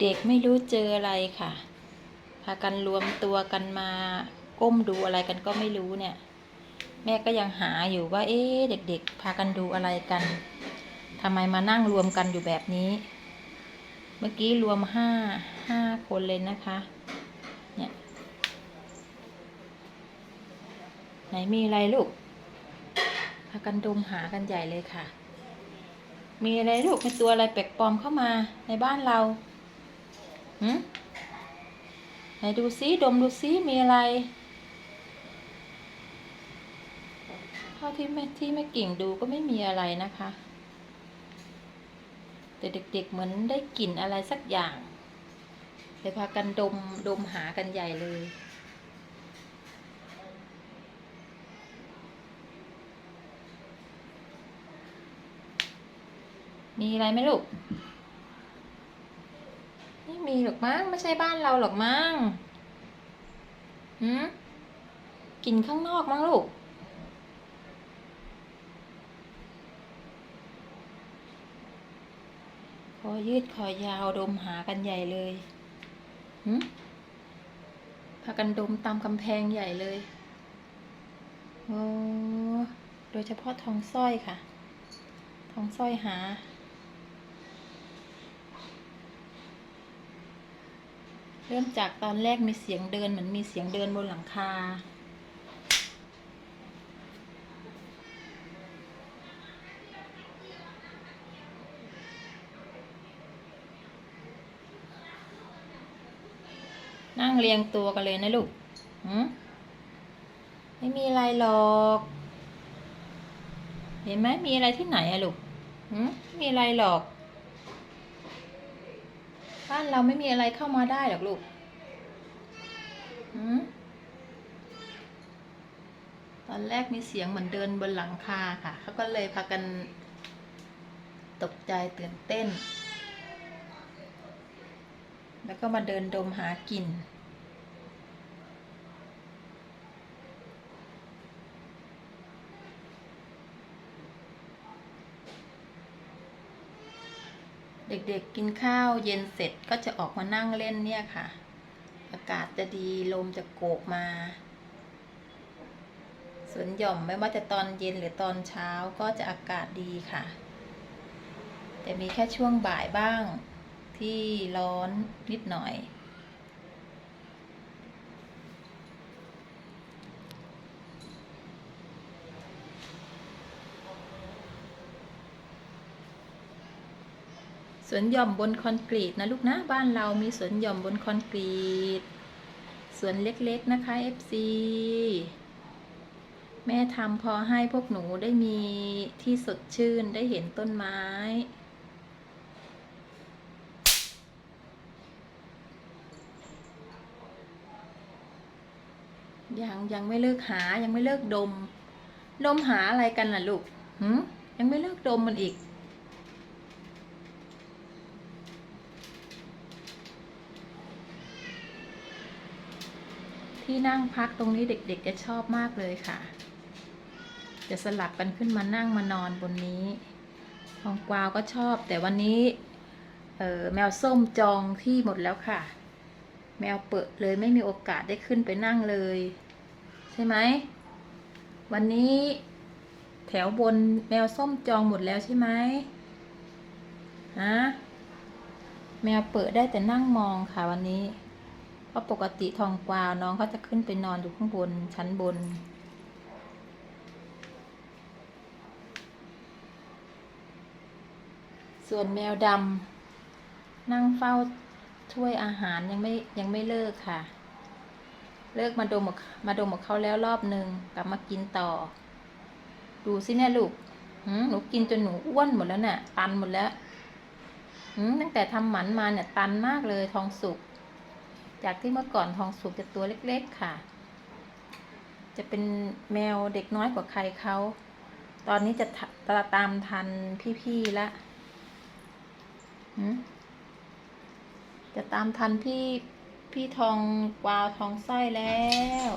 เด็กๆไม่รู้เจออะไรค่ะ พากันรวมตัวกันมาก้มดูอะไรกันก็ไม่รู้เนี่ย แม่ก็ยังหาอยู่ว่า เอ๊ะเด็ก ๆ พากันดูอะไรกันทำไมมานั่งรวมกันอยู่แบบนี้ เมื่อกี้รวมห้าห้าคนเลยนะคะเนี่ยไหนมีอะไรลูกพากันดมหากันใหญ่เลยค่ะ มีอะไรลูกมีตัวอะไรแปลกปลอมเข้ามาในบ้านเรา หืมไหนดูซิดมดูซิมีอะไร เท่าที่แม่ที่แม่กิ่งดูก็ไม่มีอะไรนะคะ แต่เด็กๆเหมือนได้กลิ่นอะไรสักอย่างเลยพากันดมดมหากันใหญ่เลยมีอะไรไหมลูก มีหรอกมั้งไม่ใช่บ้านเราหรอกมั้งหืมกินข้างนอกมั้งลูก คอยืดคอยาวดมหากันใหญ่เลยหืมพากันดมตามกำแพงใหญ่เลยโอ้โดยเฉพาะทองสร้อยค่ะ ทองสร้อยหา เริ่มจากตอนแรกมีเสียงเดินเหมือนมีเสียงเดินบนหลังคา นั่งเรียงตัวกันเลยนะลูกหืมไม่มีอะไรหรอก เห็นไหมมีอะไรที่ไหนอะลูกหืมมีอะไรหรอก บ้านเราไม่มีอะไรเข้ามาได้หรอกลูกตอนแรกมีเสียงเหมือนเดินบนหลังคาค่ะ เขาก็เลยพากันตกใจตื่นเต้น แล้วก็มาเดินดมหากลิ่น เด็กๆกินข้าวเย็นเสร็จก็จะออกมานั่งเล่นเนี่ยค่ะ อากาศจะดีลมจะโกกมาสวนหย่อมไม่ว่าจะตอนเย็นหรือตอนเช้าก็จะอากาศดีค่ะ แต่มีแค่ช่วงบ่ายบ้างที่ร้อนนิดหน่อย สวนหย่อมบนคอนกรีตนะลูกนะบ้านเรามีสวนหย่อมบนคอนกรีตสวนเล็กๆนะคะ FC แม่ทำพอให้พวกหนูได้มีที่สดชื่นได้เห็นต้นไม้ ยังยังไม่เลิกหายังไม่เลิกดม ดมหาอะไรกันล่ะลูกหืยังไม่เลิกดมมันอีก ที่นั่งพักตรงนี้เด็กๆจะชอบมากเลยค่ะ จะสลับกันขึ้นมานั่งมานอนบนนี้ทองกวาวก็ชอบ แต่วันนี้เออแมวส้มจองที่หมดแล้วค่ะ แมวเปิดเลยไม่มีโอกาสได้ขึ้นไปนั่งเลย ใช่ไหมวันนี้แถวบนแมวส้มจองหมดแล้วใช่ไหมฮะแมวเปิดได้แต่นั่งมองค่ะวันนี้ ราะปกติทองกวาวน้องเขาจะขึ้นไปนอนอยู่ข้างบนชั้นบน ส่วนแมวดำนั่งเฝ้าถ้วยอาหารยังไม่ยังไม่เลิกค่ะ เลิกมาดมมาดมกับเขาแล้วรอบหนึ่งกลับมากินต่อ ดูสิเนี่ยลูกหืมหนูกินจนหนูอ้วนหมดแล้วเนี่ยตันหมดแล้วหืมตั้งแต่ทำหมันมาเนี่ยตันมากเลยทองสุก จากที่เมื่อก่อนทองสุกจะตัวเล็กๆค่ะ จะเป็นแมวเด็กน้อยกว่าใครเขา ตอนนี้จะตาตามทันพี่ๆละจะตามทันพี่พี่ทองวาวทองสร้อยแล้ว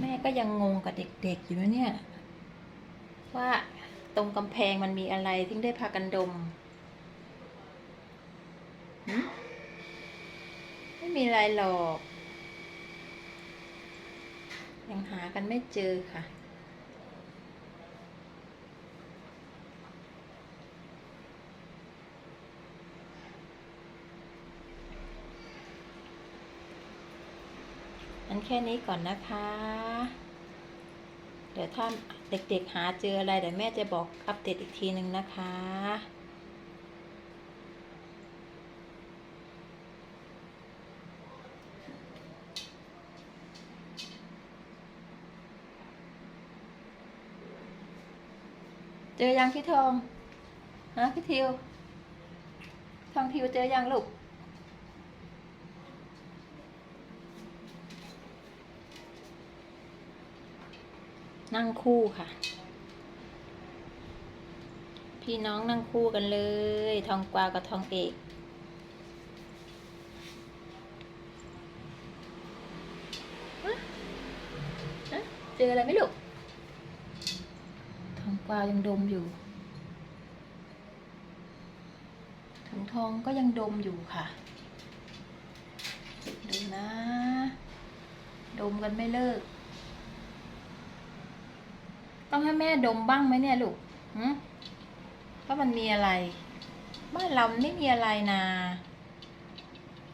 แม่ก็ยังงงกับเด็กๆอยู่นะเนี่ย ว่าตรงกำแพงมันมีอะไรถึงได้พากันดม ไม่มีอะไรหรอก ยังหากันไม่เจอค่ะ แค่นี้ก่อนนะคะ เดี๋ยวถ้าเด็กๆหาเจออะไรเดี๋ยวแม่จะบอกอัปเดตอีกทีหนึ่งนะคะ เจอยังพี่ทองฮะพี่ทิวทองทิวเจอยังลูก นั่งคู่ค่ะ พี่น้องนั่งคู่กันเลย ทองกวาวกับทองเอกฮะฮะเจออะไรไหมลูกทองกวาวยังดมอยู่ถุงทองก็ยังดมอยู่ค่ะ ดูนะ ดมกันไม่เลิก ต้องให้แม่ดมบ้างไหมเนี่ยลูกหืมว่าะมันมีอะไร บ้านเราไม่มีอะไรนะ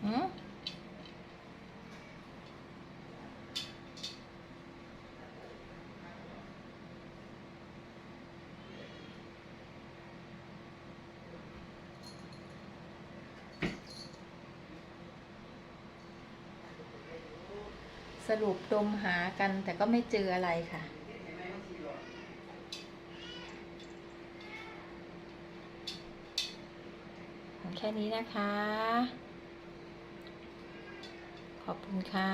หืมสรุปดมหากันแต่ก็ไม่เจออะไรค่ะ แค่นี้นะคะ ขอบคุณค่ะ